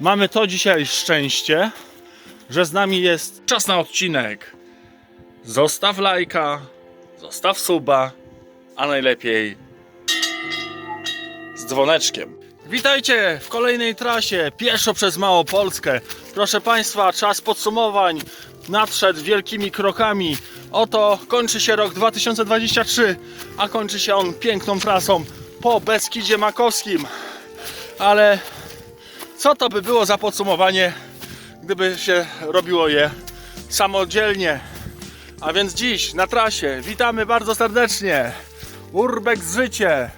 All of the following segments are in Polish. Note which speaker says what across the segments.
Speaker 1: Mamy to dzisiaj szczęście, że z nami jest czas na odcinek. Zostaw lajka, zostaw suba, a najlepiej z dzwoneczkiem. Witajcie w kolejnej trasie pieszo przez Małopolskę. Proszę Państwa, czas podsumowań nadszedł wielkimi krokami. Oto kończy się rok 2023, a kończy się on piękną trasą po Beskidzie Makowskim. Ale co to by było za podsumowanie, gdyby się robiło je samodzielnie? A więc dziś na trasie witamy bardzo serdecznie Urbex Życie,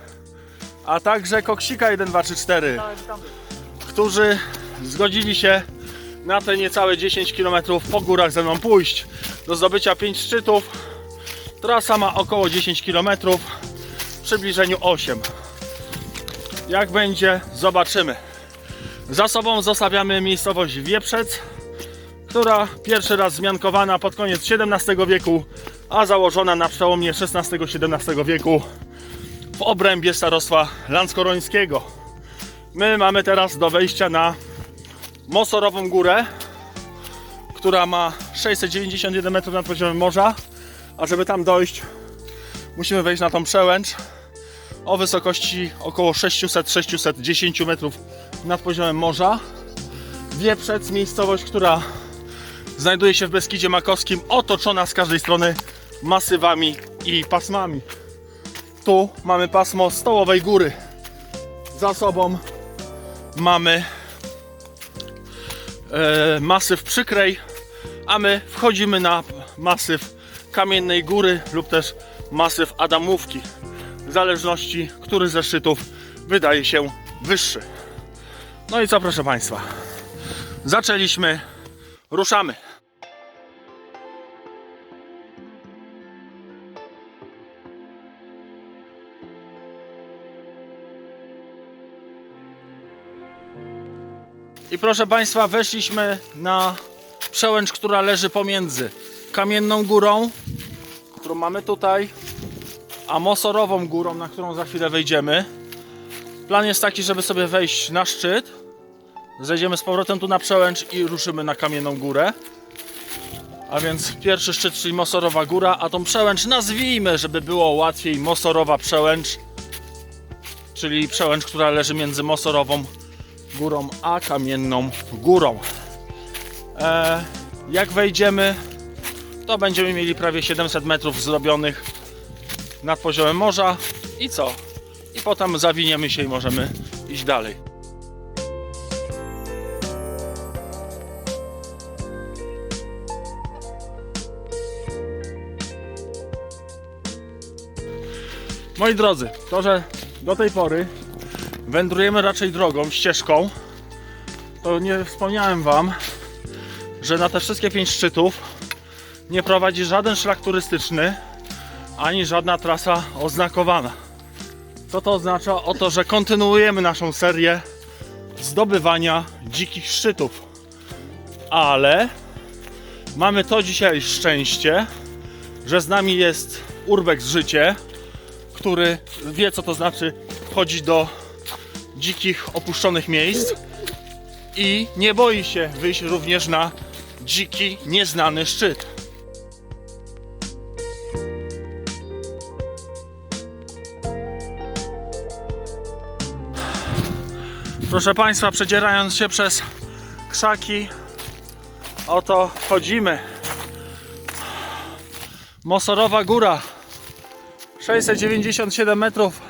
Speaker 1: a także Koksika 1234, którzy zgodzili się na te niecałe 10 km po górach ze mną pójść do zdobycia 5 szczytów. Trasa ma około 10 km, w przybliżeniu 8. Jak będzie, zobaczymy. Za sobą zostawiamy miejscowość Wieprzec, która pierwszy raz zmiankowana pod koniec XVII wieku, a założona na przełomie XVI-XVII wieku w obrębie starostwa lanskorońskiego. My mamy teraz do wejścia na Mosorową Górę, która ma 691 metrów nad poziomem morza, a żeby tam dojść, musimy wejść na tą przełęcz o wysokości około 600-610 metrów nad poziomem morza. Wieprzec, miejscowość, która znajduje się w Beskidzie Makowskim, otoczona z każdej strony masywami i pasmami. Tu mamy pasmo Stołowej Góry. Za sobą mamy e, masyw Przykrej, a my wchodzimy na masyw Kamiennej Góry lub też masyw Adamówki. W zależności, który ze szczytów wydaje się wyższy. No i co proszę Państwa? Zaczęliśmy, ruszamy. I proszę Państwa, weszliśmy na przełęcz, która leży pomiędzy Kamienną Górą, którą mamy tutaj, a Mosorową Górą, na którą za chwilę wejdziemy. Plan jest taki, żeby sobie wejść na szczyt, zejdziemy z powrotem tu na przełęcz i ruszymy na Kamienną Górę. A więc pierwszy szczyt, czyli Mosorowa Góra, a tą przełęcz nazwijmy, żeby było łatwiej, Mosorowa Przełęcz, czyli przełęcz, która leży między Mosorową Górą a Kamienną Górą. E, jak wejdziemy, to będziemy mieli prawie 700 metrów zrobionych nad poziomem morza i co? I potem zawiniemy się i możemy iść dalej. Moi drodzy, to, że do tej pory wędrujemy raczej drogą, ścieżką, to nie wspomniałem Wam, że na te wszystkie pięć szczytów nie prowadzi żaden szlak turystyczny, ani żadna trasa oznakowana. Co to oznacza? Oto, że kontynuujemy naszą serię zdobywania dzikich szczytów. Ale mamy to dzisiaj szczęście, że z nami jest Urbex Życie, który wie co to znaczy wchodzić do dzikich, opuszczonych miejsc i nie boi się wyjść również na dziki, nieznany szczyt. Proszę Państwa, przedzierając się przez krzaki, oto wchodzimy. Mosorowa Góra, 697 metrów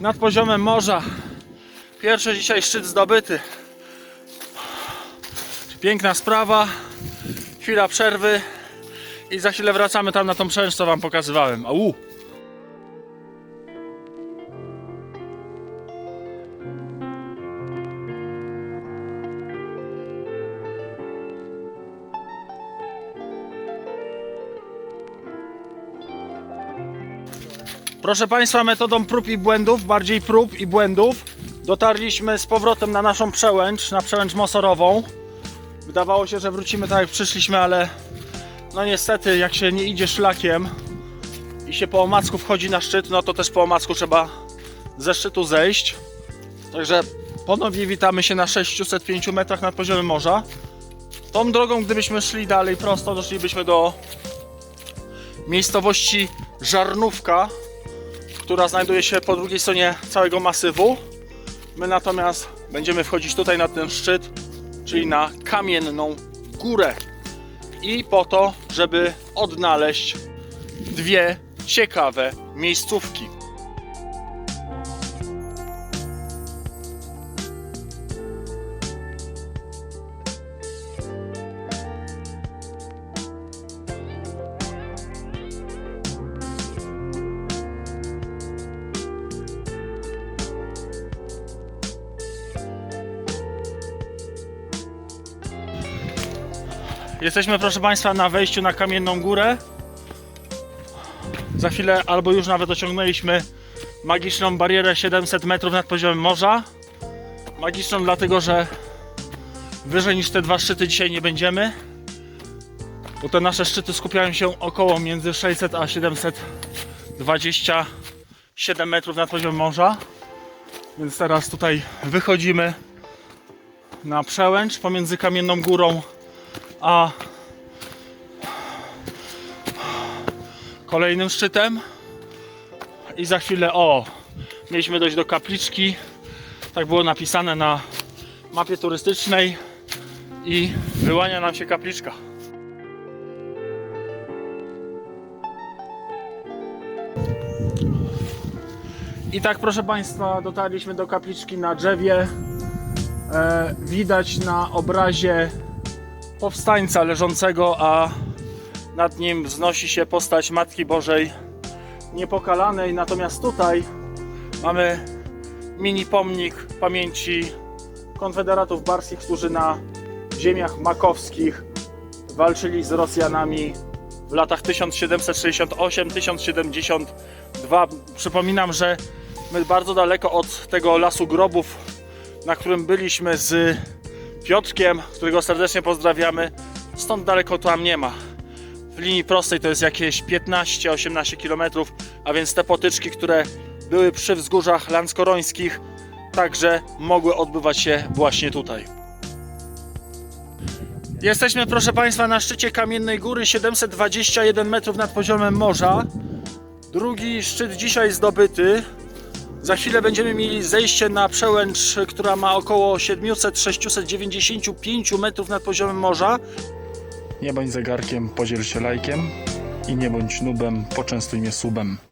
Speaker 1: nad poziomem morza. Pierwszy dzisiaj szczyt zdobyty. Piękna sprawa. Chwila przerwy i za chwilę wracamy tam na tą przełęcz, co Wam pokazywałem. Au! Proszę Państwa, metodą prób i błędów, bardziej prób i błędów, dotarliśmy z powrotem na naszą przełęcz, na przełęcz Mosorową. Wydawało się, że wrócimy tak jak przyszliśmy, ale no niestety jak się nie idzie szlakiem i się po omacku wchodzi na szczyt, no to też po omacku trzeba ze szczytu zejść. Także Ponownie witamy się na 605 metrach nad poziomem morza. Tą drogą, gdybyśmy szli dalej prosto, doszlibyśmy do miejscowości Żarnówka, która znajduje się po drugiej stronie całego masywu. My natomiast będziemy wchodzić tutaj na ten szczyt, czyli na kamienną górę. I po to, żeby odnaleźć dwie ciekawe miejscówki. Jesteśmy, proszę Państwa, na wejściu na Kamienną Górę. Za chwilę, albo już nawet osiągnęliśmy magiczną barierę 700 metrów nad poziomem morza. Magiczną dlatego, że wyżej niż te dwa szczyty dzisiaj nie będziemy. Bo te nasze szczyty skupiają się około między 600 a 727 metrów nad poziomem morza. Więc teraz tutaj wychodzimy na przełęcz pomiędzy Kamienną Górą a kolejnym szczytem? I za chwilę o mieliśmy dojść do kapliczki. Tak było napisane na mapie turystycznej i wyłania nam się kapliczka. I tak proszę Państwa dotarliśmy do kapliczki na drzewie. E, widać na obrazie powstańca leżącego, a nad nim wznosi się postać Matki Bożej Niepokalanej. Natomiast tutaj mamy mini pomnik pamięci konfederatów barskich, którzy na ziemiach makowskich walczyli z Rosjanami w latach 1768-1072. Przypominam, że my bardzo daleko od tego lasu grobów, na którym byliśmy z Piotrkiem, którego serdecznie pozdrawiamy. Stąd daleko tam nie ma. W linii prostej to jest jakieś 15-18 km, a więc te potyczki, które były przy wzgórzach lanskorońskich, także mogły odbywać się właśnie tutaj. Jesteśmy, proszę Państwa, na szczycie Kamiennej Góry, 721 metrów nad poziomem morza. Drugi szczyt dzisiaj zdobyty. Za chwilę będziemy mieli zejście na przełęcz, która ma około 700-695 metrów nad poziomem morza. Nie bądź zegarkiem, podziel się lajkiem i nie bądź nubem, poczęstuj mnie subem.